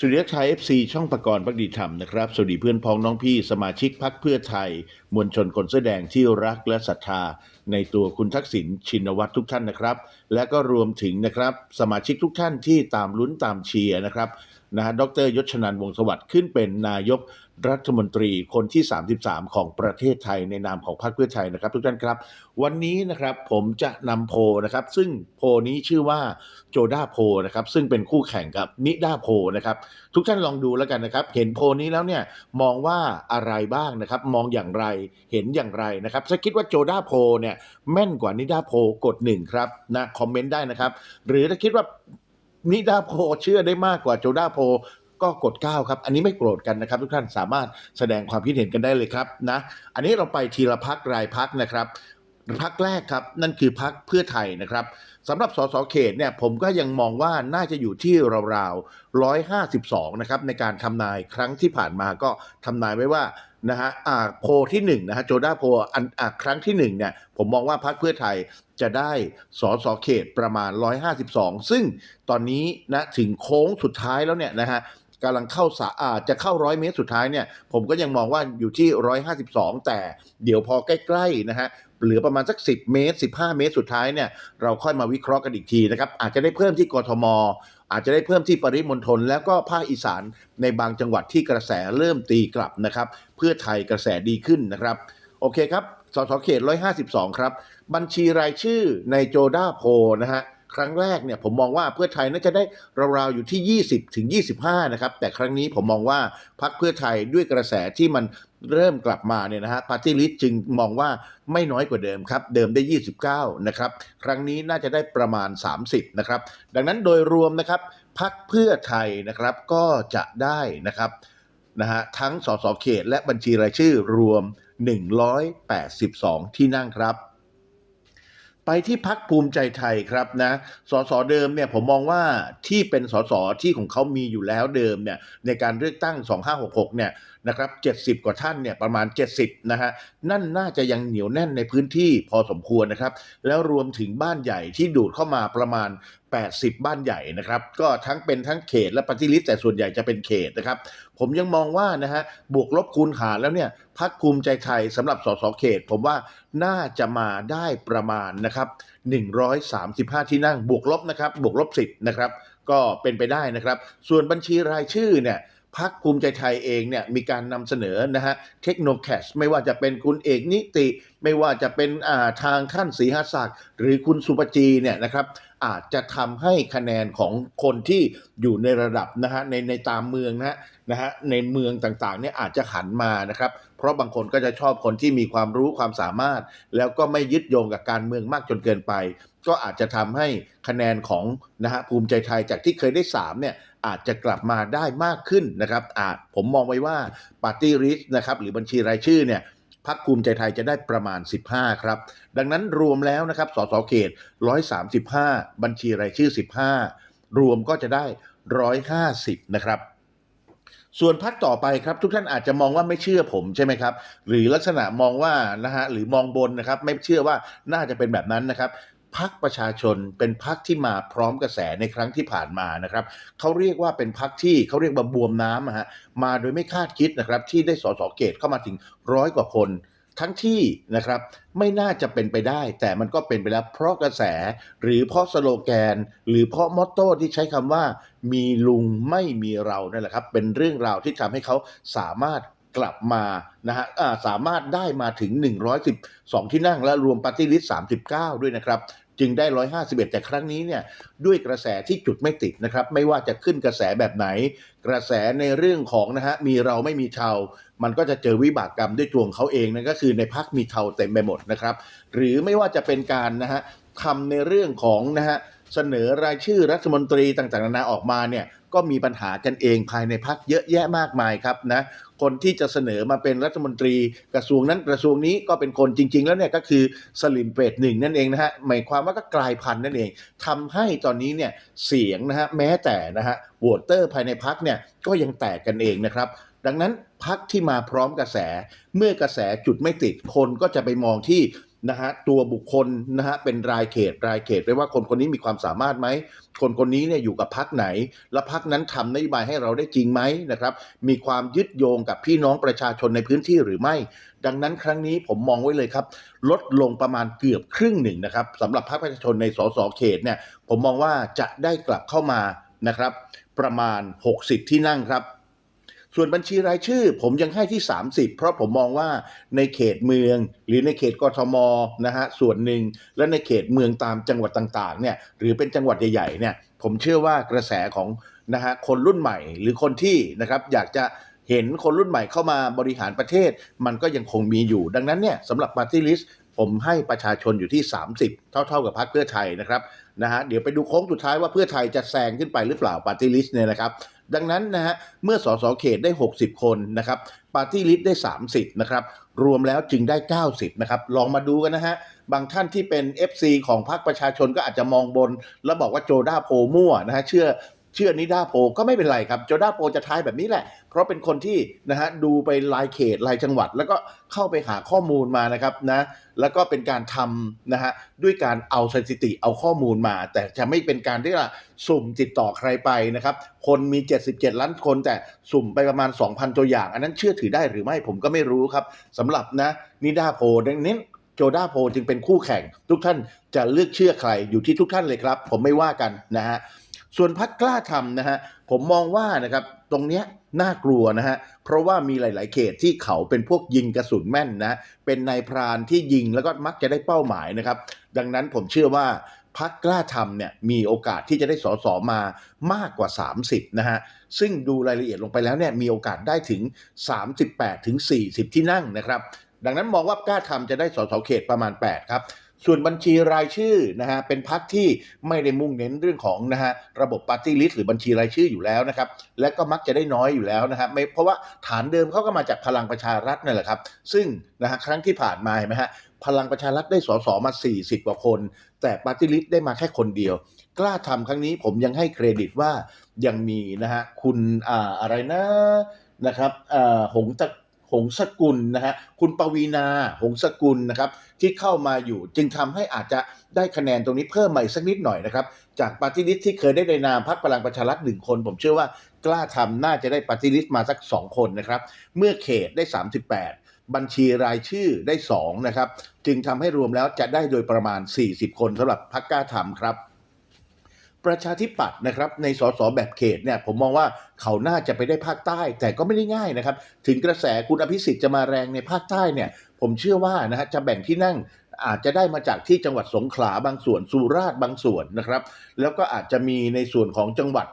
สุริยชัย FC ช่องประกรณ์พักดีธรรมนะครับ สวัสดีเพื่อนพ้องน้องพี่สมาชิกพักเพื่อไทย มวลชนคนเสื้อแดงที่รักและศรัทธา ในตัวคุณทักษิณชินวัตรทุกท่านนะครับ และก็รวมถึงนะครับสมาชิกทุกท่านที่ตามลุ้นตามเชียร์นะครับนะฮะดรยศชนันวงศสวัสดิ์ขึ้นเป็นนายก รัฐมนตรีคนที่ 33 ของประเทศไทยในนามของพรรคเพื่อไทยนะครับ ทุกท่านครับ วันนี้นะครับผมจะนำโพนะครับ ซึ่งโพนี้ชื่อว่าโจด้าโพนะครับ ซึ่งเป็นคู่แข่งกับนิด้าโพนะครับ ทุกท่านลองดูแล้วกันนะครับ เห็นโพนี้แล้วเนี่ยมองว่าอะไรบ้างนะครับ มองอย่างไรเห็นอย่างไรนะครับถ้าคิดว่าโจด้าโพเนี่ยแม่นกว่านิด้าโพกดหนึ่งครับนะคอมเมนต์ได้นะครับ หรือถ้าคิดว่านิด้าโพเชื่อได้มากกว่าโจด้าโพ ก็กด 9 ครับ อันนี้ไม่โกรธกันนะครับ ทุกท่านสามารถแสดงความคิดเห็นกันได้เลยครับนะ อันนี้เราไปทีละพักรายพักนะครับพักแรกครับ นั่นคือพักเพื่อไทยนะครับสำหรับสสเขตเนี่ยผมก็ยังมองว่าน่าจะอยู่ที่ราวๆ152 นะครับ ในการทำนายครั้งที่ผ่านมาก็ทำนายไว้ว่านะฮะอ่าโพลที่1นะฮะโจด้าโพลอันอ่าครั้งที่1เนี่ยผมมองว่าพักเพื่อไทยจะได้สสเขตประมาณ 152 ซึ่งตอนนี้นะถึงโค้งสุดท้ายแล้วเนี่ยนะฮะ กำลังเข้าสาอาจะเข้าร้อยเมตรสุดท้ายเนี่ยผมก็ยังมองว่าอยู่ที่ 152 แต่เดี๋ยวพอใกล้ๆนะฮะเหลือประมาณสัก 10 เมตร 15 เมตรสุดท้ายเนี่ยเราค่อยมาวิเคราะห์กันอีกทีนะครับอาจจะได้เพิ่มที่กทม อาจจะได้เพิ่มที่ปริมณฑลแล้วก็ภาคอีสานในบางจังหวัดที่กระแสเริ่มตีกลับนะครับเพื่อไทยกระแสดีขึ้นนะครับโอเคครับสสเขต 152 ครับ บัญชีรายชื่อในโจด้าโพลนะฮะ ครั้งแรกเนี่ยผมมองว่าเพื่อไทยน่าจะได้ราวๆอยู่ที่ 20 ถึง 25 นะครับ แต่ครั้งนี้ผมมองว่าพักเพื่อไทยด้วยกระแสที่มันเริ่มกลับมาเนี่ยนะฮะปาร์ตี้ลิสต์จึงมองว่าไม่น้อยกว่าเดิมครับ เดิมได้ 29 นะครับ ครั้งนี้น่าจะได้ประมาณ 30 นะครับ ดังนั้นโดยรวมนะครับพักเพื่อไทยนะครับก็จะได้นะครับนะฮะทั้งสสเขตและบัญชีรายชื่อรวม 182 ที่นั่งครับ ไปที่พักภูมิใจไทยครับนะ สสเดิมเนี่ยผมมองว่าที่เป็นสสที่ของเขามีอยู่แล้วเดิมเนี่ยในการเลือกตั้ง 2566เนี่ย นะครับ 70 กว่าท่านเนี่ยประมาณ 70 นะฮะนั่นน่าจะยังเหนียวแน่นในพื้นที่พอสมควรนะครับ แล้วรวมถึงบ้านใหญ่ที่ดูดเข้ามาประมาณ 80 บ้านใหญ่นะครับ ก็ทั้งเป็นทั้งเขตและปฏิริษีแต่ส่วนใหญ่จะเป็นเขตนะครับ ผมยังมองว่านะฮะบวกลบคูณหารแล้วเนี่ยพักภูมิใจไทยสำหรับสสเขต ผมว่าน่าจะมาได้ประมาณนะครับ135 ที่นั่งบวกลบนะครับบวกลบ 10 นะครับ ก็เป็นไปได้นะครับ ส่วนบัญชีรายชื่อเนี่ย พักภูมิใจไทยเองเนี่ยมีการนำเสนอนะฮะเทคโนแคชไม่ว่าจะเป็นคุณเอกนิติ ไม่ว่าจะเป็นาทางท่านศรีหศักดิ์หรือคุณสุปจีเนี่ยนะครับอาจจะทำให้คะแนนของคนที่อยู่ในระดับนะฮะในในตามเมืองนะฮะนะฮะในเมืองต่างๆเนี่ยอาจจะหันมานะครับ เพราะบางคนก็จะชอบคนที่มีความรู้ความสามารถ แล้วก็ไม่ยึดโยงกับการเมืองมากจนเกินไป ก็อาจจะทำให้คะแนนของนะฮะภูมิใจไทยจากที่เคยได้3เนี่ยอาจจะกลับมาได้มากขึ้นนะครับอาจผมมองไว้ว่าปาร์ตี้ริสนะครับหรือบัญชีรายชื่อเนี่ย พักภูมิใจไทยจะได้ประมาณ 15 ครับ ดังนั้นรวมแล้วนะครับ สสเขต 135 บัญชีรายชื่อ 15 รวมก็จะได้ 150 นะครับส่วนพักต่อไปครับทุกท่านอาจจะมองว่าไม่เชื่อผมใช่ไหมครับ หรือลักษณะมองว่านะฮะหรือมองบนนะครับ ไม่เชื่อว่าน่าจะเป็นแบบนั้นนะครับ พักประชาชนเป็นพักที่มาพร้อมกระแสในครั้งที่ผ่านมานะครับเขาเรียกว่าเป็นพักที่เขาเรียกว่าบวมน้ำฮะมาโดยไม่คาดคิดนะครับที่ได้สสเกตเข้ามาถึงร้อยกว่าคน ทั้งที่นะครับไม่น่าจะเป็นไปได้ แต่มันก็เป็นไปแล้วเพราะกระแสหรือเพราะสโลแกน หรือเพราะมอตโต้ที่ใช้คำว่า มีลุงไม่มีเรานั่นแหละครับเป็นเรื่องราวที่ทำให้เขาสามารถกลับมานะฮะสามารถได้มาถึง 112 ที่นั่งและรวมปาร์ตี้ลิสต์39 ด้วยนะครับ จึงได้ 151 แต่ครั้งนี้เนี่ยด้วยกระแสที่จุดไม่ติดนะครับ ไม่ว่าจะขึ้นกระแสแบบไหน กระแสในเรื่องของนะฮะมีเราไม่มีเทามันก็จะเจอวิบากกรรมด้วยตัวของเขาเองนั่นก็คือในพักมีเทาเต็มไปหมดนะครับ หรือไม่ว่าจะเป็นการนะฮะทำในเรื่องของนะฮะ เสนอรายชื่อรัฐมนตรีต่างๆนานาออกมาเนี่ยก็มีปัญหากันเองภายในพักเยอะแยะมากมายครับนะคนที่จะเสนอมาเป็นรัฐมนตรีกระทรวงนั้นกระทรวงนี้ก็เป็นคนจริง ๆ แล้วเนี่ยก็คือสลิมเปตหนึ่งนั่นเองนะฮะหมายความว่าก็กลายพันธุ์นั่นเองทำให้ตอนนี้เนี่ยเสียงนะฮะแม้แต่นะฮะโหวตเตอร์ภายในพักเนี่ยก็ยังแตกกันเองนะครับ ดังนั้นพักที่มาพร้อมกระแส เมื่อกระแสจุดไม่ติดคนก็จะไปมองที่ นะฮะตัวบุคคลนะฮะเป็นรายเขตรายเขตเลว่าคนคนนี้มีความสามารถไหมคนคนนี้เนี่ยอยู่กับพักไหน และพักนั้นทำนโยบายให้เราได้จริงไหมนะครับ มีความยึดโยงกับพี่น้องประชาชนในพื้นที่หรือไม่ ดังนั้นครั้งนี้ผมมองไว้เลยครับ ลดลงประมาณเกือบครึ่งหนึ่งนะครับสำหรับพรรคประชาชนในสสเขตเนี่ยผมมองว่าจะได้กลับเข้ามานะครับ ประมาณ 60 ที่นั่งครับ ส่วนบัญชีรายชื่อ ผมยังให้ที่ 30 เพราะผมมองว่าในเขตเมือง หรือในเขตกทมนะฮะส่วนหนึ่งและในเขตเมืองตามจังหวัดต่างๆเนี่ยหรือเป็นจังหวัดใหญ่ๆเนี่ยผมเชื่อว่ากระแสของนะฮะคนรุ่นใหม่หรือคนที่นะครับอยากจะเห็นคนรุ่นใหม่เข้ามาบริหารประเทศ มันก็ยังคงมีอยู่ ดังนั้นเนี่ยสำหรับปาร์ตี้ลิสต์ผมให้ประชาชนอยู่ที่ 30 เท่า ๆกับพรรคเพื่อไทยนะครับนะฮะเดี๋ยวไปดูโค้งสุดท้ายว่าเพื่อไทยจะแซงขึ้นไปหรือเปล่าปาร์ตี้ลิสต์เนี่ยนะครับ ดังนั้นนะฮะเมื่อสสเขตได้ 60 คนนะครับปาร์ตี้ลิสต์ได้ 30นะครับรวมแล้วจึงได้ 90นะครับลองมาดูกันนะฮะบางท่านที่เป็น FC ของพรรคประชาชนก็อาจจะมองบน แล้วบอกว่าโจด้าโพมั่วนะฮะเชื่อ เชื่อนิด้าโพก็ไม่เป็นไรครับโจด้าโพจะทายแบบนี้แหละ เพราะเป็นคนที่นะฮะดูไปรายเขตรายจังหวัด แล้วก็เข้าไปหาข้อมูลมานะครับนะแล้วก็เป็นการทำนะฮะด้วยการเอาสถิติเอาข้อมูลมา แต่จะไม่เป็นการที่ว่าสุ่มติดต่อใครไปนะครับ คนมี 77 ล้านคนแต่สุ่มไปประมาณ 2,000 ตัวอย่าง อันนั้นเชื่อถือได้หรือไม่ผมก็ไม่รู้ครับสำหรับนะนิด้าโพดังนี้โจด้าโพจึงเป็นคู่แข่ง ทุกท่านจะเลือกเชื่อใครอยู่ที่ทุกท่านเลยครับ ผมไม่ว่ากันนะฮะ ส่วนพักกล้าทำนะฮะผมมองว่านะครับตรงเนี้ยน่ากลัวนะฮะเพราะว่ามีหลาย ๆ เขตที่เขาเป็นพวกยิงกระสุนแม่นนะเป็นนายพรานที่ยิงแล้วก็มักจะได้เป้าหมายนะครับ ดังนั้นผมเชื่อว่าพักกล้าทำเนี่ยมีโอกาสที่จะได้สสมามากกว่า 30 นะฮะ ซึ่งดูรายละเอียดลงไปแล้วเนี่ยมีโอกาสได้ถึง 38 ถึง 40 ที่นั่งนะครับ ดังนั้นมองว่ากล้าทำจะได้สสเขตประมาณ 8 ครับ ส่วนบัญชีรายชื่อนะฮะเป็นพักที่ไม่ได้มุ่งเน้นเรื่องของนะฮะระบบปาร์ตี้ลิสต์หรือบัญชีรายชื่ออยู่แล้วนะครับและก็มักจะได้น้อยอยู่แล้วนะฮะไม่เพราะว่าฐานเดิมเขาก็มาจากพลังประชารัฐนั่นแหละครับ ซึ่งนะฮะครั้งที่ผ่านมาเห็นไหมฮะพลังประชารัฐได้สสมา 40 กว่าคน แต่ปาร์ตี้ลิสต์ได้มาแค่คนเดียว กล้าทำครั้งนี้ผมยังให้เครดิตว่ายังมีนะฮะคุณอ่าอะไรนะนะครับอ่าหงตะ หงสกุลนะฮะคุณปวีนาหงสกุลนะครับที่เข้ามาอยู่จึงทำให้อาจจะได้คะแนนตรงนี้เพิ่มมาอีกสักนิดหน่อยนะครับจากปาร์ตี้ลิสที่เคยได้ในนามพรรคพลังประชารัฐหนึ่งคน ผมเชื่อว่ากล้าทำน่าจะได้ปาร์ตี้ลิสมาสัก 2 คนนะครับเมื่อเขตได้ 38บัญชีรายชื่อได้ 2 นะครับ จึงทำให้รวมแล้วจะได้โดยประมาณ 40 คนสำหรับพรรคกล้าทำครับ ประชาธิปัตย์นะครับในสสแบบเขตเนี่ยผมมองว่าเขาน่าจะไปได้ภาคใต้ แต่ก็ไม่ได้ง่ายนะครับ ถึงกระแสคุณอภิสิทธิ์จะมาแรงในภาคใต้เนี่ยผมเชื่อว่านะฮะจะแบ่งที่นั่งอาจจะได้มาจากที่จังหวัดสงขลาบางส่วนสุราษฎร์บางส่วนนะครับ แล้วก็อาจจะมีในส่วนของจังหวัด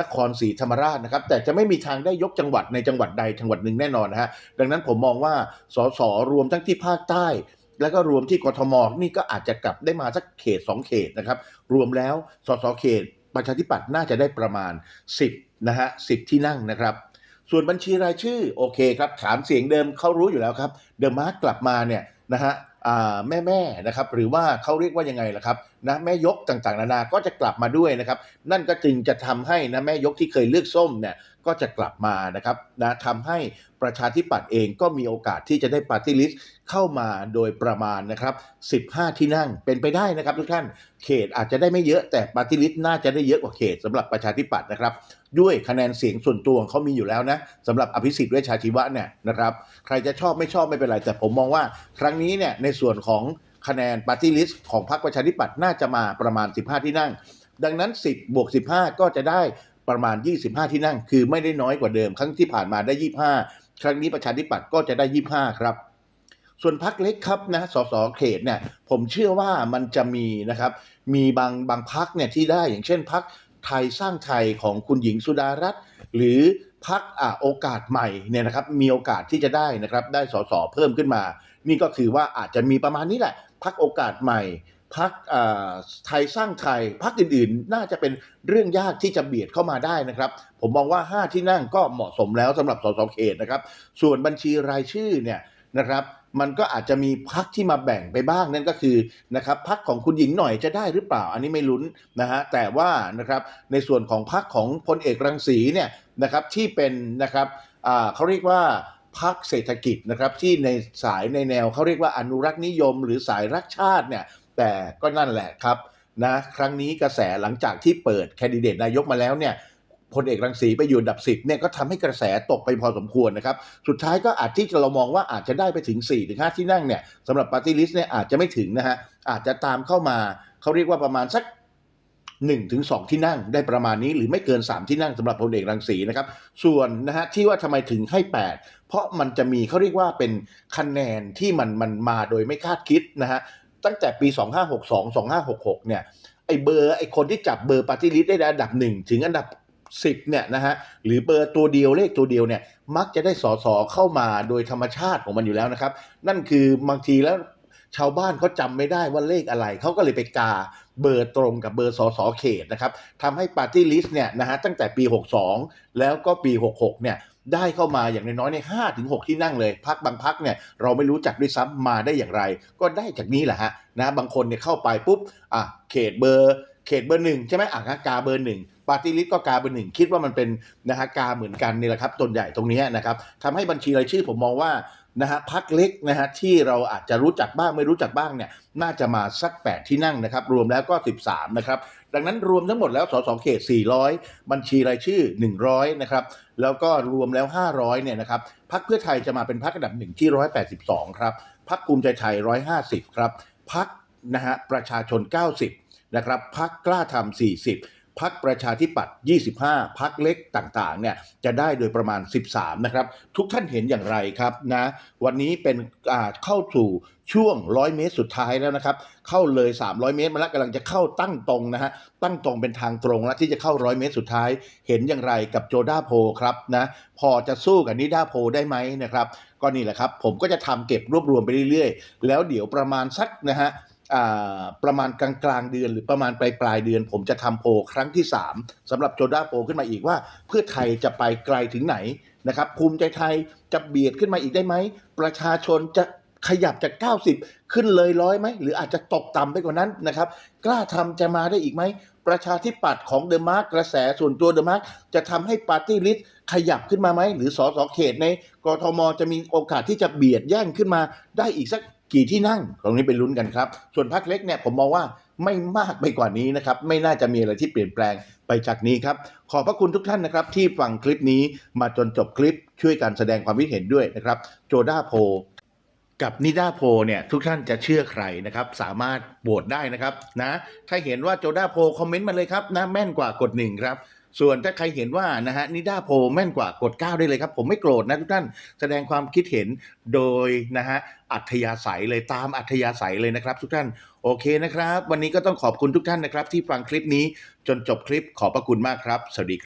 นครศรีธรรมราชนะครับ แต่จะไม่มีทางได้ยกจังหวัดในจังหวัดใดจังหวัดหนึ่งแน่นอนนะฮะดังนั้นผมมองว่าสสรวมทั้งที่ภาคใต้ แล้วก็รวมที่กทมนี่ก็อาจจะกลับได้มาสักเขต 2 เขตนะครับ รวมแล้วสสเขต ประชาธิปัตย์น่าจะได้ประมาณ 10นะฮะ10ที่นั่งนะครับ ส่วนบัญชีรายชื่อโอเคครับฐานเสียงเดิมเขารู้อยู่แล้วครับ เดอะมาร์กกลับมาเนี่ยนะฮะแม่แม่นะครับหรือว่าเขาเรียกว่ายังไงล่ะครับนะแม่ยกต่างๆ นานาก็จะกลับมาด้วยนะครับ นั่นก็จึงจะทำให้นะแม่ยกที่เคยเลือกส้มเนี่ย ก็จะกลับมานะครับนะทำให้ประชาธิปัตย์เองก็มีโอกาสที่จะได้ปาร์ตี้ลิสต์เข้ามาโดยประมาณนะครับ 15 ที่นั่งเป็นไปได้นะครับทุกท่านเขตอาจจะได้ไม่เยอะแต่ปาร์ตี้ลิสต์น่าจะได้เยอะกว่าเขตสำหรับประชาธิปัตย์นะครับ ด้วยคะแนนเสียงส่วนตัวของเขามีอยู่แล้วนะสำหรับอภิสิทธิ์เวชชาชีวะเนี่ยนะครับ ใครจะชอบไม่ชอบไม่เป็นไร แต่ผมมองว่า ครั้งนี้เนี่ยในส่วนของคะแนนปาร์ตี้ลิสต์ของพรรคประชาธิปัตย์น่าจะมาประมาณ 15 ที่นั่ง ดังนั้น 10บวก15 ก็จะได้ ประมาณ 25 ที่นั่ง คือไม่ได้น้อยกว่าเดิม ครั้งที่ผ่านมาได้ 25 ครั้งนี้ประชาธิปัตย์ก็จะได้ 25 ครับ ส่วนพักเล็กครับนะสสเขตเนี่ยผมเชื่อว่ามันจะมีนะครับ มีบางบางพักเนี่ยที่ได้อย่างเช่นพักไทยสร้างไทยของคุณหญิงสุดารัตน์หรือพักอ่าโอกาสใหม่เนี่ยนะครับมีโอกาสที่จะได้นะครับได้สสเพิ่มขึ้นมา นี่ก็คือว่าอาจจะมีประมาณนี้แหละพักโอกาสใหม่ พักไทยสร้างไทยพักอื่นๆ น่าจะเป็นเรื่องยากที่จะเบียดเข้ามาได้นะครับ ผมมองว่า 5 ที่นั่งก็เหมาะสมแล้วสำหรับสสเขตนะครับ ส่วนบัญชีรายชื่อเนี่ยนะครับมันก็อาจจะมีพักที่มาแบ่งไปบ้างนั่นก็คือนะครับพักของคุณหญิงหน่อยจะได้หรือเปล่า อันนี้ไม่ลุ้นนะฮะแต่ว่านะครับในส่วนของพักของพลเอกรังสีเนี่ยนะครับที่เป็นนะครับเขาเรียกว่าพักเศรษฐกิจนะครับที่ในสายในแนวเขาเรียกว่าอนุรักษ์นิยม หรือสายรักชาติเนี่ย แต่ก็นั่นแหละครับนะครั้งนี้กระแสหลังจากที่เปิดแคนดิเดตนายกมาแล้วเนี่ยพลเอกรังสีไปอยู่อันดับเนี่ยก็ทำให้กระแสตกไปพอสมควรนะครับ สุดท้ายก็อาจที่เรามองว่าอาจจะได้ไปถึง4-5ที่นั่งเนี่ยสำหรับปาร์ตี้ลิสต์เนี่ยอาจจะไม่ถึงนะฮะอาจจะตามเข้ามาเขาเรียกว่าประมาณสัก1ถึง2ที่นั่งได้ประมาณนี้หรือไม่เกิน 3 ที่นั่งสำหรับพลเอกรังสีนะครับ ส่วนนะฮะที่ว่าทำไมถึงให้ 8 เพราะมันจะมีเขาเรียกว่าเป็นคะแนนที่มันมันมาโดยไม่คาดคิดนะฮะ ตั้งแต่ปี 2562 2566 เนี่ยไอเบอร์ไอคนที่จับเบอร์ปาร์ตี้ลิสต์ได้อันดับ1ถึงอันดับ10เนี่ยนะฮะหรือเบอร์ตัวเดียวเลขตัวเดียวเนี่ยมักจะได้สอสอเข้ามาโดยธรรมชาติของมันอยู่แล้วนะครับ นั่นคือบางทีแล้วชาวบ้านเขาจำไม่ได้ว่าเลขอะไร เขาก็เลยไปกาเบอร์ตรงกับเบอร์สอสอเขตนะครับทำให้ปาร์ตี้ลิสต์เนี่ยนะฮะตั้งแต่ปี 62 แล้วก็ปี 66 เนี่ย ได้เข้ามาอย่างน้อยๆใน5ถึง6ที่นั่งเลยพักบางพักเนี่ยเราไม่รู้จักด้วยซ้ำมาได้อย่างไร ก็ได้จากนี้แหละฮะนะบางคนเนี่ยเข้าไปปุ๊บอะเขตเบอร์เขตเบอร์หนึ่งใช่ไหมอะกาเบอร์หนึ่งปาร์ตี้ลิสต์ก็กาเบอร์หนึ่งคิดว่ามันเป็นนะฮะกาเหมือนกันนี่แหละครับต้นใหญ่ตรงนี้นะครับทำให้บัญชีรายชื่อผมมองว่านะฮะพักเล็กนะฮะที่เราอาจจะรู้จักบ้างไม่รู้จักบ้างเนี่ยน่าจะมาสัก 8 ที่นั่งนะครับ รวมแล้วก็ 13 นะครับ ดังนั้นรวมทั้งหมดแล้วสสเขต 400 บัญชีรายชื่อ 100 นะครับ แล้วก็รวมแล้ว 500 เนี่ยนะครับ พักเพื่อไทยจะมาเป็นพักอันดับหนึ่งที่ 182 ครับ พักภูมิใจไทย 150 ครับ พักนะฮะประชาชน 90 นะครับ พักกล้าทำ40 พักประชาธิปัตย์ 25 พักเล็กต่างๆ เนี่ยจะได้โดยประมาณ 13 นะครับ ทุกท่านเห็นอย่างไรครับนะ วันนี้เป็นเข้าสู่ช่วง 100 เมตรสุดท้ายแล้วนะครับ เข้าเลย 300 เมตรมาแล้วกำลังจะเข้าตั้งตรงนะฮะ ตั้งตรงเป็นทางตรงแล้วที่จะเข้า 100 เมตรสุดท้าย เห็นอย่างไรกับโจด้าโพลครับนะ พอจะสู้กับนิด้าโพลได้ไหมนะครับ ก็นี่แหละครับ ผมก็จะทำเก็บรวบรวมไปเรื่อยๆ แล้วเดี๋ยวประมาณสักนะฮะ ประมาณกลางกลางเดือนหรือประมาณปลายปลายเดือน ผมจะทำโพลครั้งที่ 3สำหรับโจด้าโพลขึ้นมาอีกว่า เพื่อไทยจะไปไกลถึงไหนนะครับ ภูมิใจไทยจะเบียดขึ้นมาอีกได้ไหม ประชาชนจะขยับจาก 90 ขึ้นเลยร้อยไหม หรืออาจจะตกต่ำไปกว่านั้นนะครับ กล้าทำจะมาได้อีกไหม ประชาธิปัตย์ของเดอะมาร์กกระแสส่วนตัวเดอะมาร์กจะทำให้ปาร์ตี้ลิสต์ขยับขึ้นมาไหม หรือสอสอเขตในกรทมจะมีโอกาสที่จะเบียดแย่งขึ้นมาได้อีกสัก กี่ที่นั่งตรงนี้ไปลุ้นกันครับ ส่วนพักเล็กเนี่ยผมมองว่าไม่มากไปกว่านี้นะครับ ไม่น่าจะมีอะไรที่เปลี่ยนแปลงไปจากนี้ครับ ขอบพระคุณทุกท่านนะครับ ที่ฟังคลิปนี้มาจนจบคลิปช่วยกันแสดงความคิดเห็นด้วยนะครับ โจด้าโพกับนิด้าโพเนี่ยทุกท่านจะเชื่อใครนะครับสามารถโหวตได้นะครับนะถ้าเห็นว่าโจด้าโพคอมเมนต์มาเลยครับนะแม่นกว่ากดหนึ่งครับ ส่วนถ้าใครเห็นว่านะฮะนิด้าโพลแม่นกว่ากด 9 ได้เลยครับ ผมไม่โกรธนะทุกท่านแสดงความคิดเห็นโดยนะฮะอัธยาศัยเลยตามอัธยาศัยเลยนะครับ ทุกท่านโอเคนะครับ วันนี้ก็ต้องขอบคุณทุกท่านนะครับ ที่ฟังคลิปนี้จนจบคลิปขอบพระคุณมากครับ สวัสดีครับ